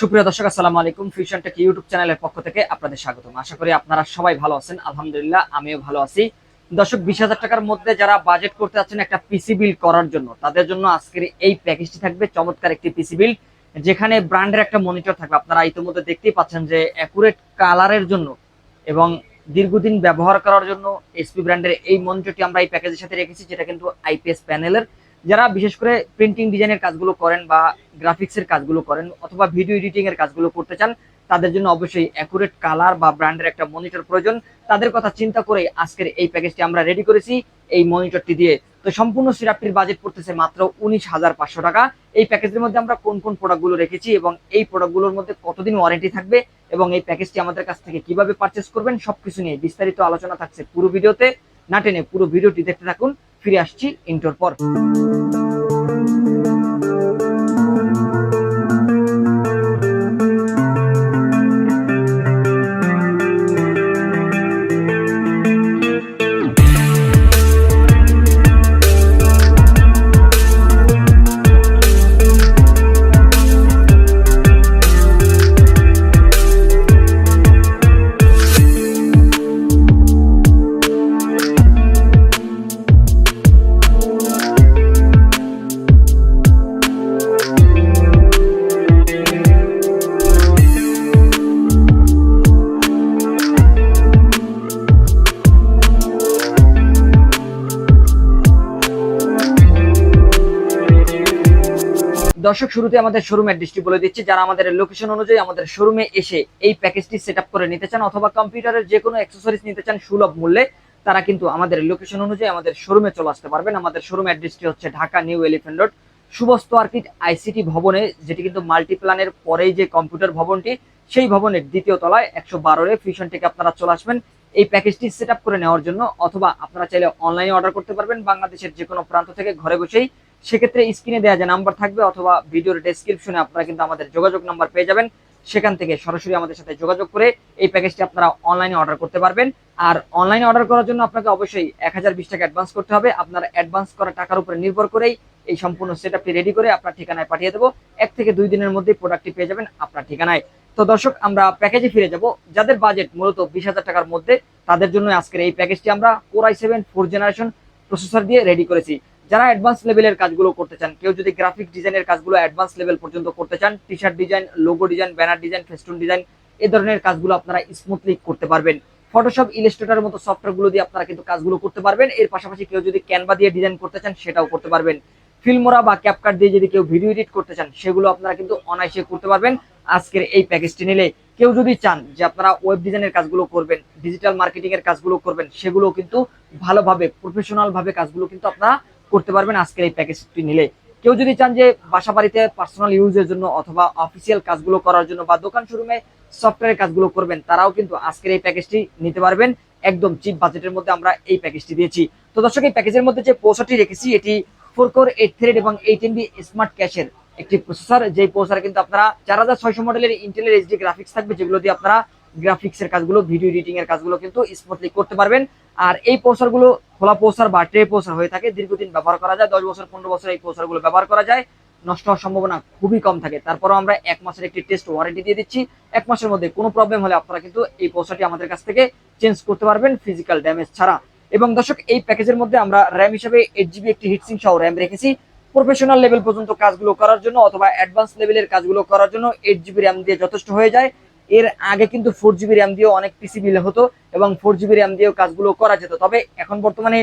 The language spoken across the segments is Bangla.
সুপ্রিয় দর্শক, আসসালামু আলাইকুম। ফিউশন টেক ইউটিউব চ্যানেলের পক্ষ থেকে আপনাদের স্বাগতম। আশা করি আপনারা সবাই ভালো আছেন। আলহামদুলিল্লাহ, আমিও ভালো আছি। দর্শক, বিশ হাজার টাকার মধ্যে যারা বাজেট করতে যাচ্ছেন একটা পিসি বিল করার জন্য, তাদের জন্য আজকের এই প্যাকেজটি থাকবে। চমৎকার একটি পিসি বিল যেখানে ব্র্যান্ডের একটা মনিটর থাকবে। আপনারা ইতিমধ্যে দেখতেই পাচ্ছেন যে অ্যাকুরেট কালারের জন্য এবং দীর্ঘদিন ব্যবহার করার জন্য এসপি ব্র্যান্ডের এই মনিটরটি আমরা এই প্যাকেজের সাথে রেখেছি, যেটা কিন্তু আইপিএস প্যানেলের যারা বিশেষ করে প্রিন্টিং ডিজাইনের কাজগুলো করেন বা গ্রাফিক্সের কাজগুলো করেন অথবা ভিডিও এডিটিং এর কাজগুলো করতে চান, তাদের জন্য অবশ্যই অ্যাকুরেট কালার বা ব্র্যান্ডের একটা মনিটর প্রয়োজন। তাদের কথা চিন্তা করে আজকের এই প্যাকেজটি আমরা রেডি করেছি, এই মনিটরটি দিয়ে। তো সম্পূর্ণ সিরাপটির বাজেট পড়তেছে মাত্র উনিশ হাজার পাঁচশো টাকা। এই প্যাকেজের মধ্যে আমরা কোন কোন প্রোডাক্টগুলো রেখেছি এবং এই প্রোডাক্টগুলোর মধ্যে কতদিন ওয়ারেন্টি থাকবে এবং এই প্যাকেজটি আমাদের কাছ থেকে কীভাবে পারচেস করবেন, সবকিছু নিয়ে বিস্তারিত আলোচনা থাকছে পুরো ভিডিওতে। না টেনে পুরো ভিডিওটি দেখতে থাকুন। ফিরে আসছি ইন্টোর পর। দর্শক, শুরুতে আমাদের শোরুম অ্যাড্রেসটি বলে দিচ্ছি, যারা আমাদের লোকেশন অনুযায়ী আমাদের শোরুমে এসে এই প্যাকেজটি সেট করে নিতে চান অথবা কম্পিউটারের যে কোনো অ্যাক্সেসরিজ নিতে চান সুলভ মূল্যে, তারা কিন্তু আমাদের লোকেশন অনুযায়ী আমাদের শোরুমে চলে আসতে পারবেন। আমাদের শোরুম অ্যাড্রেসটি হচ্ছে ঢাকা নিউ এলিফেন্ট রোড সুবস্ত আর্কিট আইসিটি ভবনে, যেটি কিন্তু মাল্টিপ্লানের পরেই যে কম্পিউটার ভবনটি, সেই ভবনের দ্বিতীয় তলায় একশো বারোরে ফিউশন থেকে আপনারা চলে আসবেন। এই প্যাকেজটি সেট করে নেওয়ার জন্য অথবা আপনারা চাইলে অনলাইনে অর্ডার করতে পারবেন। বাংলাদেশের যে কোনো প্রান্ত থেকে ঘরে বসেই সেক্ষেত্রে স্ক্রিনে দেওয়া যে নাম্বার থাকবে অথবা ভিডিওর ডেসক্রিপশনে আপনারা কিন্তু আমাদের যোগাযোগ নাম্বার পেয়ে যাবেন। সেখান থেকে সরাসরি আমাদের সাথে যোগাযোগ করে এই প্যাকেজটি আপনারা অনলাইনে অর্ডার করতে পারবেন। আর অনলাইনে অর্ডার করার জন্য আপনাকে অবশ্যই এক হাজার বিশ টাকা অ্যাডভান্স করতে হবে। আপনার অ্যাডভান্স করা টাকার উপরে নির্ভর করেই এই সম্পূর্ণ সেট আপটি রেডি করে আপনার ঠিকানায় পাঠিয়ে দেবো। এক থেকে দুই দিনের মধ্যে প্রোডাক্টটি পেয়ে যাবেন আপনার ঠিকানায়। তো দর্শক, আমরা প্যাকেজে ফিরে যাব। যাদের বাজেট মূলত বিশ হাজার টাকার মধ্যে, তাদের জন্য আজকের এই প্যাকেজটি আমরা core i seven four generation processor দিয়ে রেডি করেছি। যারা অ্যাডভান্স লেভেলের কাজগুলো করতে চান, কেউ যদি গ্রাফিক ডিজাইনের কাজগুলো অ্যাডভান্স লেভেল পর্যন্ত করতে চান T shirt design logo design banner design festoon design এই ধরনের কাজগুলো আপনারা স্মুথলি করতে পারবেন। ফটোশপ ইলাস্ট্রেটরের মতো সফটওয়্যারগুলো দিয়ে আপনারা কিন্তু কাজগুলো করতে পারবেন। এর পাশাপাশি কেউ যদি ক্যানভা দিয়ে ডিজাইন করতে চান, সেটাও করতে পারবেন। ফিল্মোরা বা ক্যাপকাট দিয়ে যদি কেউ ভিডিও এডিট করতে চান, সেগুলো আপনারা কিন্তু অনায়াসে করতে পারবেন। আজকের এই প্যাকেজটি নিলে কেউ যদি চান যে আপনারা ওয়েব ডিজাইনের কাজগুলো করবেন ডিজিটাল মার্কেটিং এর কাজগুলো করবেন, সেগুলো কিন্তু ভালোভাবে প্রফেশনাল ভাবে কাজগুলো কিন্তু আপনারা করতে পারবেন আজকের এই প্যাকেজটি নিলে। কেউ যদি চান যে বাসা বাড়িতে পার্সোনাল ইউজের জন্য অথবা অফিসিয়াল কাজগুলো করার জন্য বা দোকান শোরুমে সফটওয়্যারের কাজগুলো করবেন, তারাও কিন্তু আজকের এই প্যাকেজটি নিতে পারবেন। একদম চিপ বাজেটের মধ্যে আমরা এই প্যাকেজটি দিয়েছি। তো দর্শক, এই প্যাকেজের মধ্যে যে পৌঁছাটি রেখেছি, এটি ফোর কোর এইট থ্রেড এবং এইট এমবি স্মার্ট ক্যাশের একটি প্রসেসর যে প্রসেসর কিন্তু আপনারা চার হাজার ছয়শো মডেলের ইন্টেলের এইচডি গ্রাফিক্স থাকবে, যেগুলো দিয়ে আপনারা গ্রাফিক্স এর কাজগুলো ভিডিও এডিটিং এর কাজগুলো কিন্তু স্মুথলি করতে পারবেন। আর এই প্রসেসরগুলো খোলা প্রসেসর বা ট্রে প্রসেসর হয়ে থাকে, দীর্ঘদিন ব্যবহার করা যায়, দশ বছর, পনেরো বছর এই প্রসেসরগুলো ব্যবহার করা যায়, নষ্ট হওয়ার সম্ভাবনা খুবই কম থাকে। তারপরও আমরা এক মাসের একটি টেস্ট ওয়ারেন্টি দিয়ে দিচ্ছি। এক মাসের মধ্যে কোনো প্রবলেম হলে আপনারা কিন্তু এই প্রসেসরটি আমাদের কাছ থেকে চেঞ্জ করতে পারবেন ফিজিক্যাল ড্যামেজ ছাড়া। এবং দর্শক, এই প্যাকেজের মধ্যে আমরা র্যাম হিসেবে এইট জিবি একটি হিটসিং সহ র্যাম রেখেছি। প্রফেশনাল লেভেল পর্যন্ত কাজগুলো করার জন্য অথবা অ্যাডভান্স লেভেলের কাজগুলো করার জন্য এইট জিবি র্যাম দিয়ে যথেষ্ট হয়ে যায়। এর আগে কিন্তু ফোর জিবি র্যাম দিয়েও অনেক পিসি বিল হতো এবং ফোর জিবি র্যাম দিয়েও কাজগুলো করা যেত। তবে এখন বর্তমানে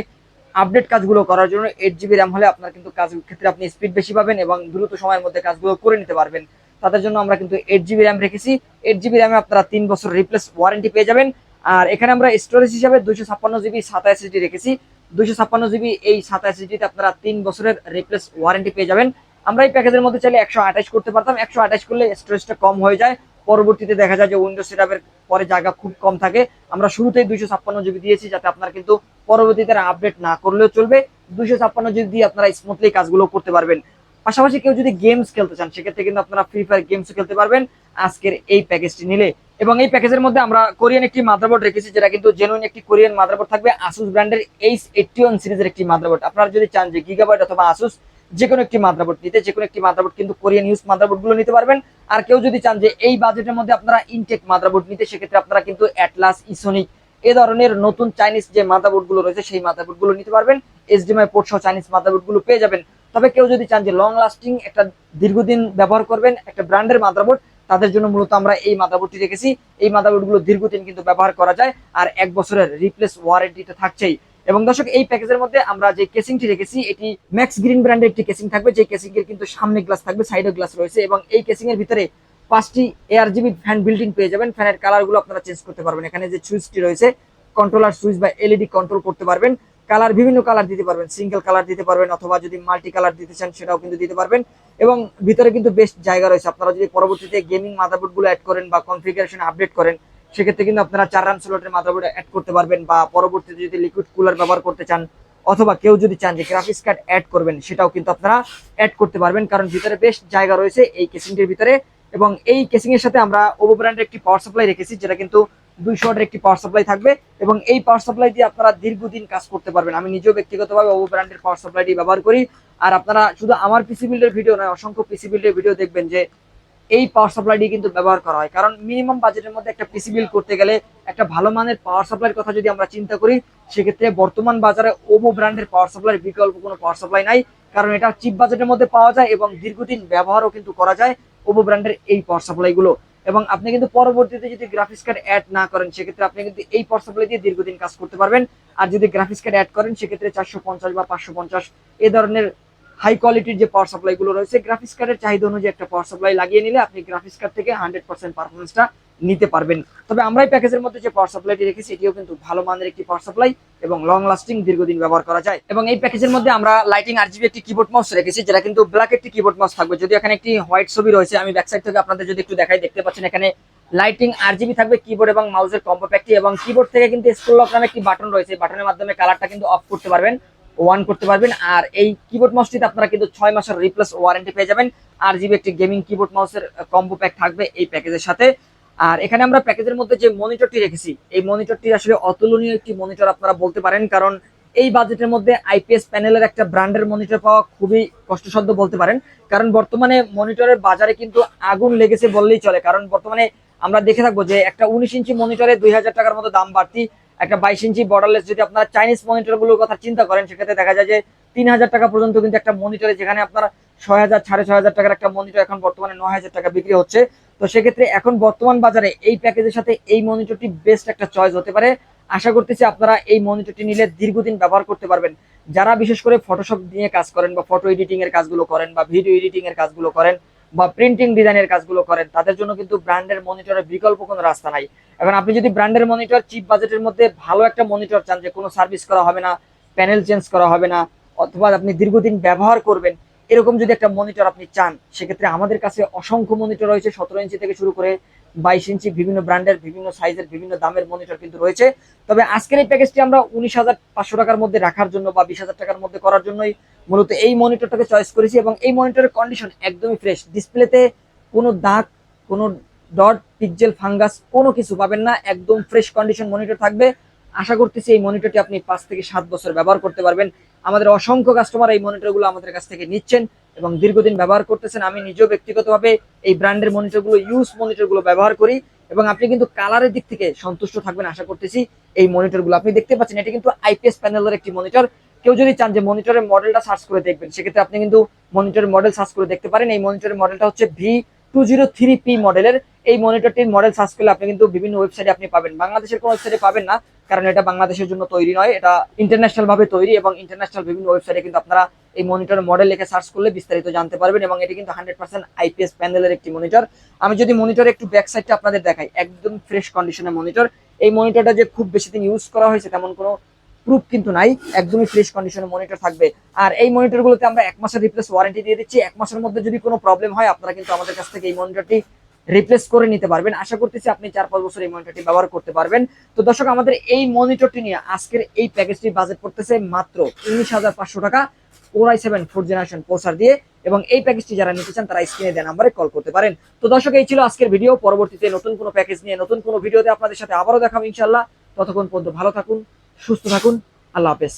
আপডেট কাজগুলো করার জন্য এইট জিবি র্যাম হলে আপনার কিন্তু কাজ ক্ষেত্রে আপনি স্পিড বেশি পাবেন এবং দ্রুত সময়ের মধ্যে কাজগুলো করে নিতে পারবেন। তাদের জন্য আমরা কিন্তু এইট জিবি র্যাম রেখেছি। এইট জিবি র্যামে আপনারা তিন বছর রিপ্লেস ওয়ারেন্টি পেয়ে যাবেন। আর এখানে আমরা স্টোরেজ হিসাবে দুইশো ছাপ্পান্ন জিবি সাতাশ এসডি রেখেছি। দুইশো ছাপ্পান্ন জিবি এই সাতাশ এসডিতে আপনারা তিন বছরের রিপ্লেস ওয়ারেন্টি পেয়ে যাবেন। আমরা এই প্যাকেজের মধ্যে চাইলে একশো আঠাশ করতে পারতাম। একশো আঠাশ করলে স্টোরেজটা কম হয়ে যায়। পরবর্তীতে দেখা যায় যে উইন্ডোজ সেটআপের পরে জায়গা খুব কম থাকে। আমরা শুরুতেই দুইশো ছাপ্পান্ন জিবি দিয়েছি যাতে আপনারা কিন্তু পরবর্তীতে আপডেট না করলেও চলবে। দুইশো ছাপ্পান্ন জিবি দিয়ে আপনারা স্মুথলি কাজগুলো করতে পারবেন। পাশাপাশি কেউ যদি গেমস খেলতে চান, সেক্ষেত্রে কিন্তু আপনারা ফ্রি ফায়ার গেমস খেলতে পারবেন আজকের এই প্যাকেজটি নিলে। এবং এই প্যাকেজের মধ্যে আমরা কোরিয়ান একটি মাদারবোর্ড রেখেছি, যেটা কিন্তু জেনুইন একটি কোরিয়ান মাদারবোর্ড থাকবে। আসুস ব্র্যান্ডের এইচ ওয়ান সিরিজের একটি মাদারবোর্ড আপনারা যদি চান যে গিগাবাইট অথবা আসুস যে কোনো একটি মাদারবোর্ড নিতে যে কোনো একটি মাদারবোর্ড কিন্তু কোরিয়ান ইউজ মাদারবোর্ডগুলো নিতে পারবেন। আর কেউ যদি চান যে এই বাজেটের মধ্যে আপনারা ইনটেক মাদারবোর্ড নিতে, সেক্ষেত্রে আপনারা কিন্তু অ্যাটলাস, ইসোনিক এ ধরনের নতুন চাইনিজ যে মাদারবোর্ডগুলো রয়েছে, সেই মাদারবোর্ডগুলো নিতে পারবেন। এইচডিএমআই পোর্ট সহ চাইনিজ মাদারবোর্ডগুলো পেয়ে যাবেন। তবে কেউ যদি চান যে লং লাস্টিং একটা দীর্ঘদিন ব্যবহার করবেন একটা ব্র্যান্ডের মাদারবোর্ড, তাদের জন্য মূলত আমরা এই মাদারবোর্ডটি রেখেছি। এই মাদারবোর্ডগুলো দীর্ঘদিন কিন্তু ব্যবহার করা যায়, আর এক বছরের রিপ্লেস ওয়ারেন্টিতে থাকছেই। এবং দর্শক, এই প্যাকেজের মধ্যে আমরা যে কেসিংটি রেখেছি, এটি ম্যাক্স গ্রিন ব্র্যান্ডের একটি কেসিং থাকবে। যে কেসিং এর কিন্তু সামনে গ্লাস থাকবে সাইডে গ্লাস রয়েছে এবং এই কেসিং এর ভিতরে পাঁচটি এয়ার জিবি ফ্যান বিল্ডিং পেয়ে যাবেন। ফ্যানের কালারগুলো আপনারা চেঞ্জ করতে পারবেন। এখানে যে সুইচটি রয়েছে কন্ট্রোলার সুইচ বা এলইডি কন্ট্রোল করতে পারবেন। কালার বিভিন্ন কালার দিতে পারবেন। সিঙ্গেল কালার দিতে পারবেন অথবা যদি মাল্টি কালার দিতে চান, সেটাও কিন্তু দিতে পারবেন। এবং ভিতরে কিন্তু বেস্ট জায়গা রয়েছে। আপনারা যদি পরবর্তীতে গেমিং মাদারবোর্ডগুলো অ্যাড করেন বা কনফিগারেশন আপডেট করেন সেক্ষেত্রে কিন্তু আপনারা চার রান স্লটের মাদারবোর্ড অ্যাড করতে পারবেন বা পরবর্তীতে যদি লিকুইড কুলার ব্যবহার করতে চান অথবা কেউ যদি চান যে গ্রাফিক্স কার্ড অ্যাড করবেন, সেটাও কিন্তু আপনারা অ্যাড করতে পারবেন। কারণ ভিতরে বেশ জায়গা রয়েছে এই কেসিংটির ভিতরে এবং এই কেসিং এর সাথে আমরা ওভো ব্র্যান্ডের একটি পাওয়ার সাপ্লাই রেখেছি, যেটা কিন্তু দুইশো ওয়াটের একটি পাওয়ার সাপ্লাই থাকবে এবং এই পাওয়ার সাপ্লাই দিয়ে আপনারা দীর্ঘদিন কাজ করতে পারবেন। আমি নিজেও ব্যক্তিগতভাবে ওভো ব্র্যান্ডের পাওয়ার সাপ্লাইটি ব্যবহার করি। আর আপনারা শুধু আমার পিসি বিল্ডের ভিডিও নয়, অসংখ্য পিসি বিল্ডের ভিডিও দেখবেন যে এই পাওয়ার সাপ্লাইটি কিন্তু ব্যবহার করা হয়। কারণ মিনিমাম বাজেটের মধ্যে একটা পিসি বিল করতে গেলে একটা ভালো মানের পাওয়ার সাপ্লাইয়ের কথা যদি আমরা চিন্তা করি, সেক্ষেত্রে বর্তমান বাজারে ওভো ব্র্যান্ডের পাওয়ার সাপ্লাইয়ের বিকল্প কোনো পাওয়ার সাপ্লাই নাই। কারণ এটা চিপ বাজেটের মধ্যে পাওয়া যায় এবং দীর্ঘদিন ব্যবহারও কিন্তু করা যায় ওভো ব্র্যান্ডের এই পাওয়ার সাপ্লাই গুলো। এবং আপনি কিন্তু পরবর্তীতে যদি গ্রাফিক্স কার্ড অ্যাড না করেন, সেক্ষেত্রে আপনি কিন্তু এই পাওয়ার সাপ্লাই দিয়ে দীর্ঘদিন কাজ করতে পারবেন। আর যদি গ্রাফিক্স কার্ড অ্যাড করেন, সেক্ষেত্রে চারশো পঞ্চাশ বা পাঁচশো পঞ্চাশ এ ধরনের হাই কোয়ালিটির যে পাওয়ার সাপ্লাই গুলো রয়েছে গ্রাফিক্স কার্ডের চাহিদা অনুযায়ী একটা পাওয়ার সাপ্লাই লাগিয়ে নিলে আপনি গ্রাফিক্স কার্ড থেকে হান্ড্রেড পার্সেন্ট পারফরমেন্সটা নিতে পারবেন। তবে আমরা এই প্যাকেজের মধ্যে যে পাওয়ার সাপ্লাইটি রেখেছি, এটিও কিন্তু ভালো মানের একটি পাওয়ার সাপ্লাই এবং লং লাস্টিং দীর্ঘদিন ব্যবহার করা যায়। এবং এই প্যাকেজের মধ্যে আমরা লাইটিং আর একটি কিবোর্ড মাউস রেখেছি, যেটা কিন্তু ব্ল্যাক একটি কিবোর্ড মাউস থাকবে। যদি এখানে একটি হোয়াইট ছবি রয়েছে, আমি ব্যাক সাইড থেকে আপনাদের যদি একটু দেখাই, দেখতে পাচ্ছেন এখানে লাইটিং আর থাকবে কিবোর্ড এবং মাউসের কম্পো প্যাকটি এবং কিবোর্ড থেকে কিন্তু স্কুল লক নামে একটি বাটন রয়েছে। বাটনের মাধ্যমে কালারটা কিন্তু অফ করতে পারবেন। ওয়ান করতে পারবেন। আর এই কিবোর্ড মাউসটিতে আপনারা কিন্তু ছয় মাসের রিপ্লেস ওয়ারেন্টি পেয়ে যাবেন। আর জিবি একটি গেমিং কিবোর্ড মাউসের কম্বো প্যাক থাকবে এই প্যাকেজের সাথে। আর এখানে আমরা প্যাকেজের মধ্যে যে মনিটরটি রেখেছি, এই মনিটরটি আসলে অতুলনীয় একটি মনিটর আপনারা বলতে পারেন। কারণ এই বাজেটের মধ্যে আইপিএস প্যানেলের একটা ব্র্যান্ডের মনিটর পাওয়া খুবই কষ্টসাধ্য বলতে পারেন। কারণ বর্তমানে মনিটরের বাজারে কিন্তু আগুন লেগেছে বললেই চলে। কারণ বর্তমানে আমরা দেখে থাকব যে একটা উনিশ ইঞ্চি মনিটরে দুই হাজার টাকার মতো দাম বাড়তি। একটা বাইশ ইঞ্চি বর্ডারলেস যদি আপনারা চাইনিজ মনিটরগুলোর কথা চিন্তা করেন, সেক্ষেত্রে দেখা যায় যে তিন হাজার টাকা পর্যন্ত কিন্তু একটা মনিটরে যেখানে আপনার ছয় হাজার, সাড়ে ছয় হাজার টাকার একটা মনিটর এখন বর্তমানে নয় হাজার টাকা বিক্রি হচ্ছে। তো সেক্ষেত্রে এখন বর্তমান বাজারে এই প্যাকেজের সাথে এই মনিটরটি বেস্ট একটা চয়েস হতে পারে। আশা করতেছি আপনারা এই মনিটরটি নিলে দীর্ঘদিন ব্যবহার করতে পারবেন। যারা বিশেষ করে ফটোশপ নিয়ে কাজ করেন বা ফটো এডিটিং এর কাজগুলো করেন বা ভিডিও এডিটিং এর কাজগুলো করেন বা প্রিন্টিং ডিজাইনের কাজগুলো করেন, তাদের জন্য কিন্তু ব্র্যান্ডের মনিটরের বিকল্প কোনো রাস্তা নাই। এখন আপনি যদি ব্র্যান্ডের মনিটর চিপ বাজেটের মধ্যে ভালো একটা মনিটর চান যে কোনো সার্ভিস করা হবে না প্যানেল চেঞ্জ করা হবে না, অথবা আপনি দীর্ঘদিন ব্যবহার করবেন, এরকম যদি একটা মনিটর আপনি চান, সেক্ষেত্রে আমাদের কাছে অসংখ্য মনিটর রয়েছে, সতেরো ইঞ্চি থেকে শুরু করে বাইশ ইঞ্চি বিভিন্ন ব্র্যান্ডের, বিভিন্ন সাইজের, বিভিন্ন দামের মনিটর কিন্তু রয়েছে। তবে আজকের এই প্যাকেজটি আমরা উনিশ হাজার পাঁচশো টাকার মধ্যে রাখার জন্য বা বিশ হাজার টাকার মধ্যে করার জন্যই মূলত এই মনিটরটাকে চয়েস করেছি এবং এই মনিটরের কন্ডিশন একদমই ফ্রেশ ডিসপ্লেতে কোনো দাগ, কোনো ডট পিকজেল ফাঙ্গাস কোনো কিছু পাবেন না। একদম ফ্রেশ কন্ডিশন মনিটর থাকবে। আশা করতেছি এই মনিটরটি আপনি পাঁচ থেকে সাত বছর ব্যবহার করতে পারবেন। আমাদের অসংখ্য কাস্টমার এই মনিটরগুলো আমাদের কাছ থেকে নিচ্ছেন। এবং দীর্ঘদিন ব্যবহার করতেছেন, আমি নিজেও ব্যক্তিগতভাবে এই ব্র্যান্ডের মনিটরগুলো ইউজ মনিটরগুলো ব্যবহার করি এবং আপনি কিন্তু কালারের দিক থেকে সন্তুষ্ট থাকবেন আশা করতেছি এই মনিটরগুলো। আপনি দেখতে পাচ্ছেন, এটি কিন্তু আইপিএস প্যানেলের একটি মনিটর। কেউ যদি চান যে মনিটরের মডেলটা সার্চ করে দেখবেন, সেক্ষেত্রে আপনি কিন্তু মনিটরের মডেল সার্চ করে দেখতে পারেন। এই মনিটরের মডেলটা হচ্ছে V two zero three P মডেলের এই মনিটরটির মডেল সার্চ করলে আপনি কিন্তু বিভিন্ন ওয়েবসাইটে আপনি পাবেন। বাংলাদেশের কোনো ওয়েবসাইটে পাবেন না, কারণ এটা বাংলাদেশের জন্য তৈরি নয়, এটা ইন্টারন্যাশনাল ভাবে তৈরি এবং ইন্টারন্যাশনাল বিভিন্ন ওয়েবসাইটে কিন্তু আপনারা এই মনিটর মডেল লিখে সার্চ করলে বিস্তারিত জানতে পারবেন এবং এটি কিন্তু হান্ড্রেড পার্সেন্ট আইপিএস প্যানেলের একটি মনিটর আমি যদি মনিটর একটু ব্যাক সাইডটা আপনাদের দেখাই, একদম ফ্রেশ কন্ডিশনের মনিটর এই মনিটরটা যে খুব বেশি দিন ইউজ করা হয়েছে, তেমন কোনো প্রুফ কিন্তু নাই, একদমই ফ্রেশ কন্ডিশনের মনিটর থাকবে। আর এই মনিটরগুলোতে আমরা এক মাসের রিপ্লেস ওয়ারেন্টি দিয়ে দিচ্ছি, এক মাসের মধ্যে যদি কোনো প্রবলেম হয়, আপনারা কিন্তু আমাদের কাছ থেকে এই মনিটরটি রিপ্লেস করে নিতে পারবেন। আশা করতেছি আপনি চার পাঁচ বছর এই মনিটরটি ব্যবহার করতে পারবেন। তো দর্শক, আমাদের এই মনিটরটি নিয়ে আজকের এই প্যাকেজটি বাজেট পড়তেছে মাত্র উনিশ হাজার পাঁচশো টাকা ওরাই সেভেন ফোর জেনারেশন প্রসার দিয়ে এবং এই প্যাকেজটি যারা নিতে চান, তারা স্ক্রিনে দেওয়া নাম্বারে কল করতে পারেন। তো দর্শক, এই ছিল আজকের ভিডিও পরবর্তীতে নতুন কোনো প্যাকেজ নিয়ে, নতুন কোনো ভিডিওতে আপনাদের সাথে আবারও দেখাবো ইনশাল্লাহ ততক্ষণ পর্যন্ত ভালো থাকুন, সুস্থ থাকুন। আল্লাহ হাফেজ।